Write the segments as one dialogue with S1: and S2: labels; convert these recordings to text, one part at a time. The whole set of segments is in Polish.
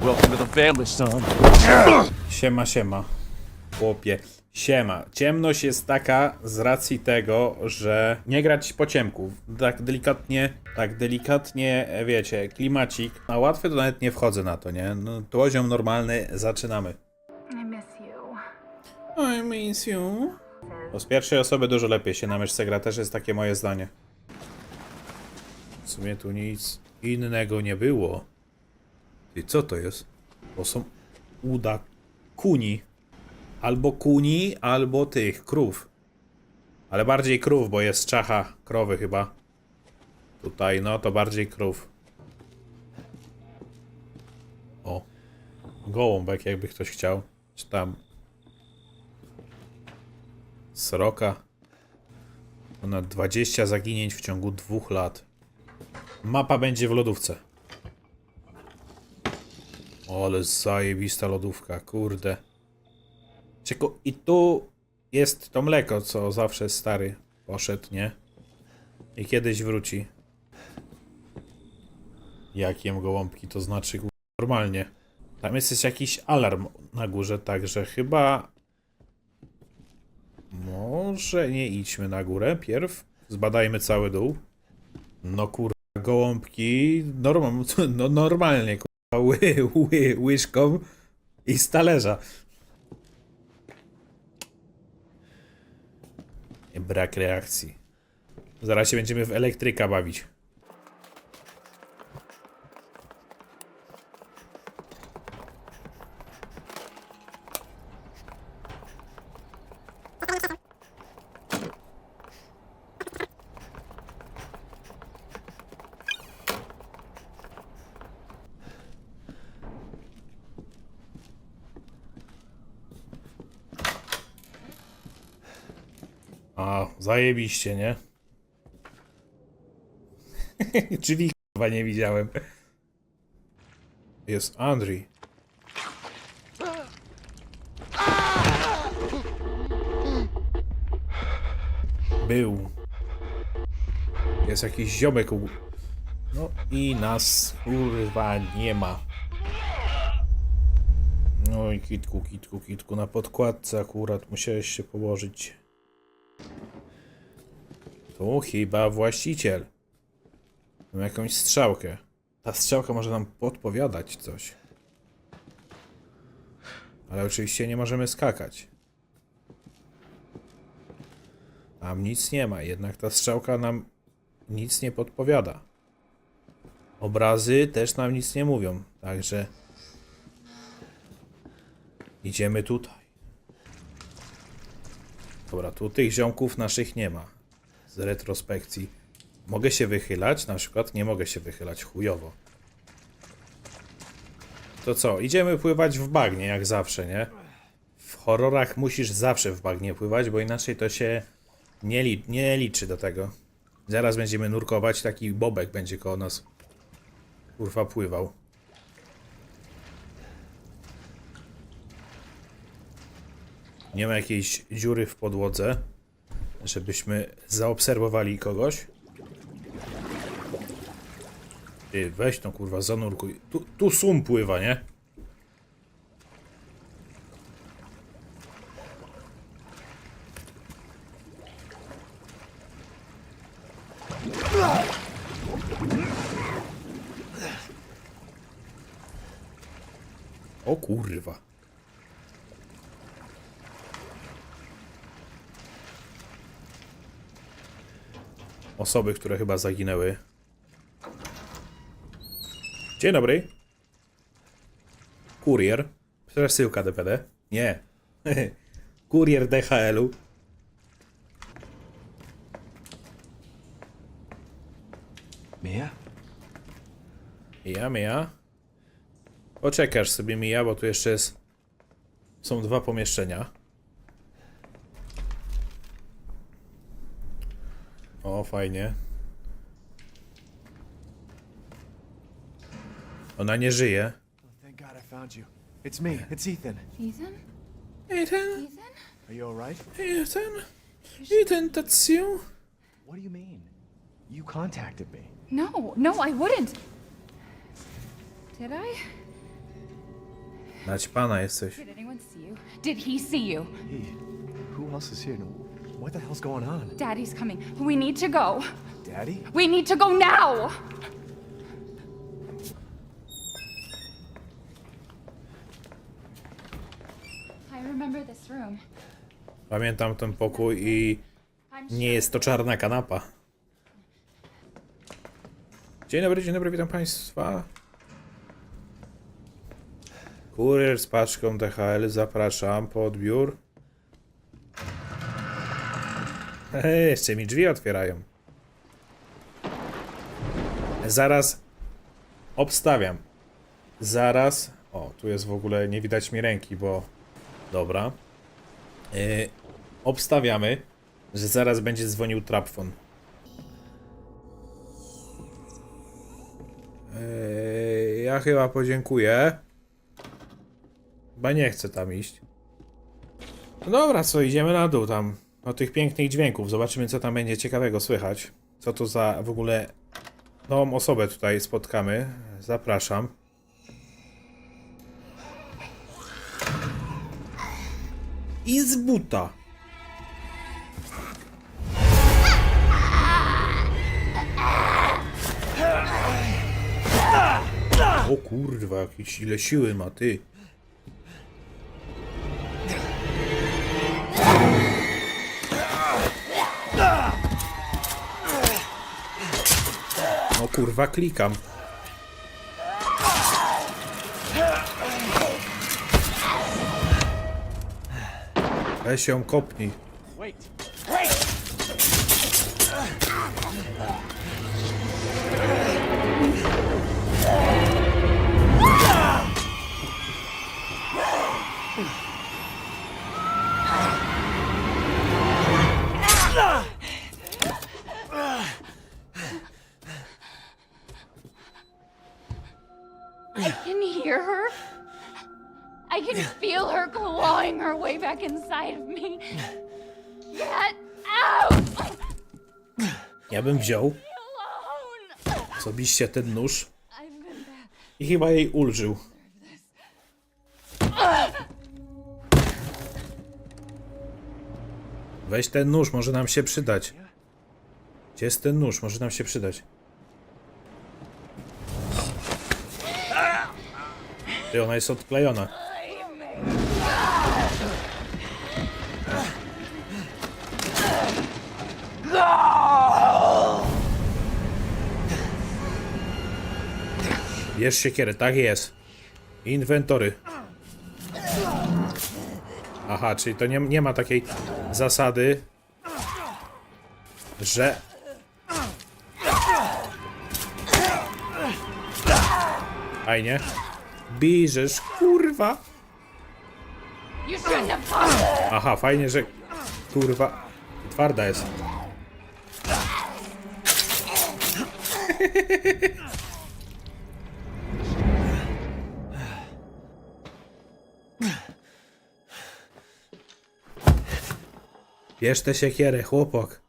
S1: Welcome to the family, son.
S2: Siema, siema. Chłopie. Siema. Ciemność jest taka z racji tego, że nie grać po ciemku. Tak delikatnie, tak delikatnie, e, wiecie, klimacik. Na łatwy to nawet nie wchodzę na to, nie? No, poziom normalny, zaczynamy.
S3: I miss you.
S2: I miss you. Bo z pierwszej osoby dużo lepiej się na myszce gra, też jest takie moje zdanie. W sumie tu nic innego nie było. Co to jest? To są uda kuni. Albo kuni, albo tych, krów. Ale bardziej krów, bo jest czacha krowy chyba. Tutaj, no to bardziej krów. O. Gołąbek, jakby ktoś chciał. Czy tam Sroka. Ponad 20 zaginięć w ciągu dwóch lat. Mapa będzie w lodówce. Ale zajebista lodówka, kurde. Czeko, i tu jest to mleko, co zawsze stary poszedł, nie? I kiedyś wróci. Jak jem gołąbki, to znaczy normalnie. Tam jest jakiś alarm na górze, także chyba może nie idźmy na górę pierw. Zbadajmy cały dół. No kurwa, gołąbki norm, no, normalnie kurwa, ły, ły, łyżką i z talerza. Brak reakcji. Zaraz się będziemy w elektryka bawić. Zajebiście, nie? Drzwi chyba nie widziałem. Jest Andrzej. Był. Jest jakiś ziomek u... No i nas kurwa nie ma. No i kitku, kitku, kitku. Na podkładce akurat musiałeś się położyć. Tu chyba właściciel. Mam jakąś strzałkę. Ta strzałka może nam podpowiadać coś. Ale oczywiście nie możemy skakać. Tam nic nie ma, jednak ta strzałka nam nic nie podpowiada. Obrazy też nam nic nie mówią, także idziemy tutaj. Dobra, tu tych ziomków naszych nie ma. Z retrospekcji. Mogę się wychylać? Na przykład nie mogę się wychylać. Chujowo. To co? Idziemy pływać w bagnie, jak zawsze, nie? W horrorach musisz zawsze w bagnie pływać, bo inaczej to się nie, li nie liczy do tego. Zaraz będziemy nurkować, taki bobek będzie koło nas. Kurwa pływał. Nie ma jakiejś dziury w podłodze, żebyśmy zaobserwowali kogoś. Ty, weź tą kurwa, zanurkuj. Tu, tu sum pływa, nie? O kurwa. Osoby, które chyba zaginęły. Dzień dobry. Kurier. Przesyłka DPD. Nie. Kurier DHL-u.
S1: Mia?
S2: Ja, ja. Poczekasz sobie, Mija, bo tu jeszcze jest... Są dwa pomieszczenia. O, fajnie. Ona nie żyje.
S4: Thank God I found you. It's me. It's Ethan.
S3: Ethan?
S2: Ethan,
S3: Ethan?
S4: Are you alright?
S2: Ethan, Ethan, that's you.
S4: What do you mean? You contacted me.
S3: No, no, I wouldn't. Did I?
S2: Naćpana jesteś.
S5: Did anyone see you? Did he see you?
S4: He. Who else is here? No, What the hell's going on?
S5: Daddy's coming. We need to go.
S4: Daddy?
S5: We need to go now! I remember this room.
S2: Pamiętam ten pokój i
S5: I'm
S2: nie jest to czarna kanapa. Dzień dobry, dzień dobry, witam państwa. Kurier z paczką DHL, zapraszam po odbiór. Ej, jeszcze mi drzwi otwierają. Zaraz obstawiam. Zaraz. O, tu jest w ogóle nie widać mi ręki, bo. Dobra. Yy, obstawiamy, że zaraz będzie dzwonił trapfon. Yy, ja chyba podziękuję. Chyba nie chcę tam iść. No dobra, co, idziemy na dół tam. Do tych pięknych dźwięków. Zobaczymy, co tam będzie ciekawego słychać. Co to za w ogóle nową osobę tutaj spotkamy. Zapraszam. I z buta. O kurwa, jakieś ile siły ma ty. Kurwa, klikam. Weź ją kopnij.
S5: I can hear her. I can feel her clawing her way back inside of me. Get out!
S2: Ja bym wziął
S5: Alone!
S2: osobiście ten nóż
S5: I've been bad.
S2: i chyba jej ulżył. Weź ten nóż, może nam się przydać. Gdzie jest ten nóż? Może nam się przydać. Ty, ona jest odklejona. Bierz siekierę, tak jest. Inwentory. Aha, czyli to nie, nie ma takiej zasady, że... Fajnie. Bierzesz, kurwa. Aha, fajnie, że... Kurwa. Twarda jest. Bierz tę siekierę, chłopak.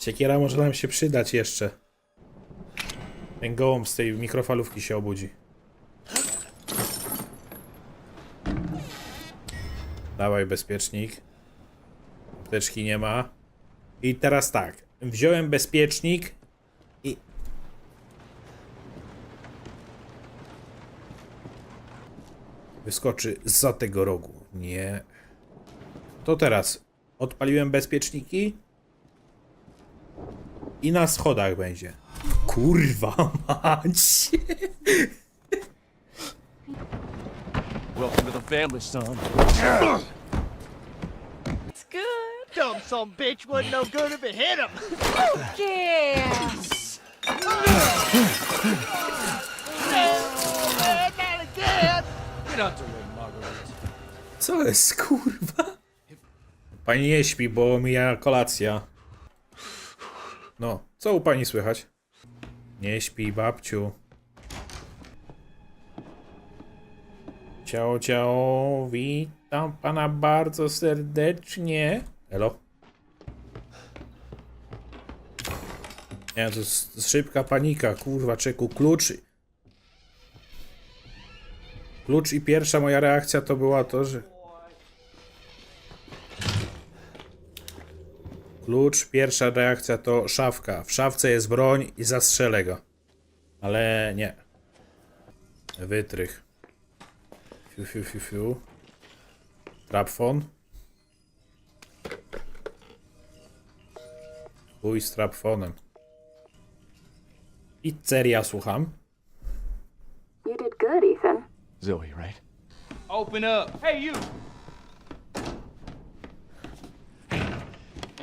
S2: Siekiera może nam się przydać jeszcze. Ten gołąb z tej mikrofalówki się obudzi. Dawaj bezpiecznik. Apteczki nie ma. I teraz tak. Wziąłem bezpiecznik i... Wyskoczy za tego rogu. Nie. To teraz. Odpaliłem bezpieczniki. I na schodach będzie. Kurwa mać.
S1: Welcome to the family, son.
S5: It's good.
S6: Dumb son bitch wasn't no good if it hit him.
S5: Yeah.
S6: Man, not again.
S1: Get out the way, Marguerite.
S2: Co jest, kurwa? Pani nie śpi, bo mija kolacja. No, co u pani słychać? Nie śpi, babciu. Ciao, ciao, witam pana bardzo serdecznie. Elo? Nie, to jest szybka panika, kurwa, czeku, klucz. Klucz i pierwsza moja reakcja to była to, że... Klucz, pierwsza reakcja to szafka. W szafce jest broń i zastrzelę go. Ale nie. Wytrych. Fiu, fiu, fiu, fiu. Trapfon. Chuj z trapfonem. Pizzeria, słucham.
S7: You did good, Ethan.
S4: Zoe, right?
S1: Open up. Hey, you.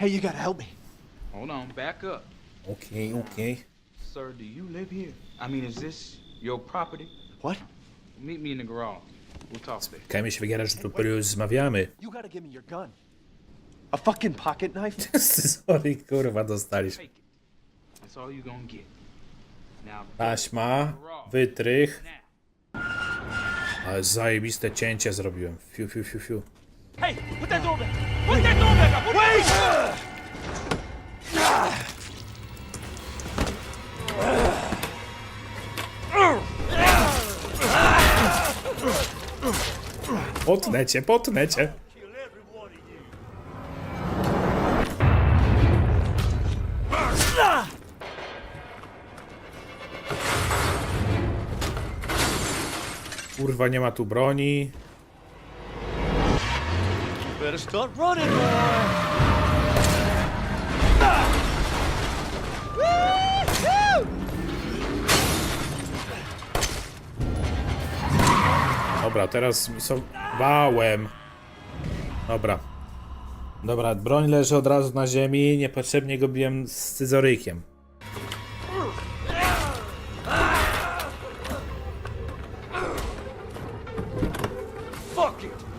S4: Hey, you gotta help me.
S8: Hold on, back up.
S2: Okay, okay.
S8: Sir, do you live here? I mean, is this your property?
S4: What?
S8: Meet me in the garage. We'll talk there.
S2: Kaj się wygiera, że tu porozmawiamy.
S4: You gotta give me your gun. A fucking pocket knife?
S2: Sorry, kurwa, dostaliśmy.
S8: Take it. That's all you gonna get. Now,
S2: Taśma, wytrych. Ale zajebiste cięcie zrobiłem. Fiu, fiu, fiu, fiu.
S1: Hey, put that door back. Put that door back up. Wait!
S2: Potnę cię. Kurwa, nie ma tu broni. Dobra, teraz są... Bałem. Dobra. Dobra, broń leży od razu na ziemi. Niepotrzebnie go biłem z scyzorykiem.
S6: Fuck it.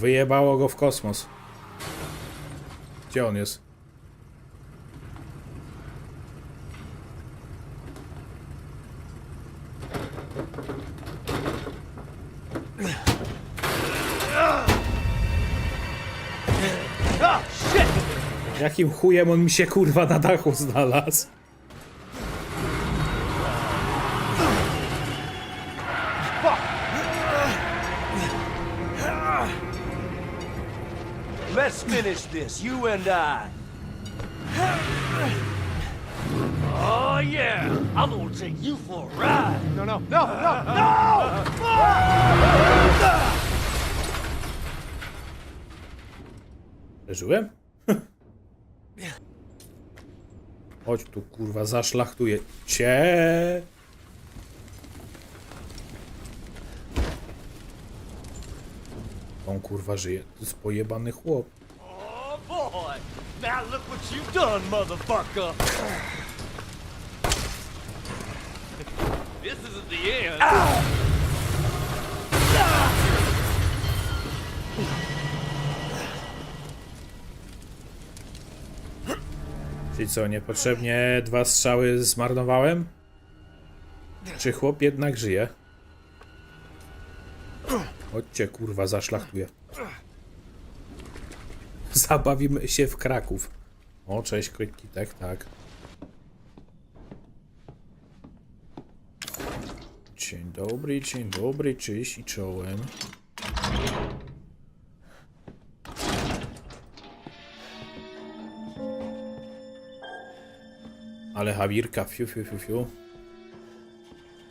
S2: Wyjebało go w kosmos. Gdzie on jest?
S6: Ah!
S2: Jakim chujem on mi się kurwa na dachu znalazł?
S6: This, you and I. Oh yeah, I'm gonna take you for a ride.
S4: No, no, no, no!
S2: Przeżyłem? Chodź tu kurwa, zaszlachtuję cię. On kurwa żyje. To jest pojebany chłop.
S6: Boy, now look what you've done, motherfucker.
S1: This isn't the end.
S2: Czyli co, niepotrzebnie dwa strzały zmarnowałem? Czy chłop jednak żyje? Chodźcie kurwa, zaszlachtuję. Zabawimy się w Kraków. O, cześć Kitek, tak. Dzień dobry, dzień dobry, cześć i czołem. Ale Hawirka, fiu, fiu, fiu, fiu.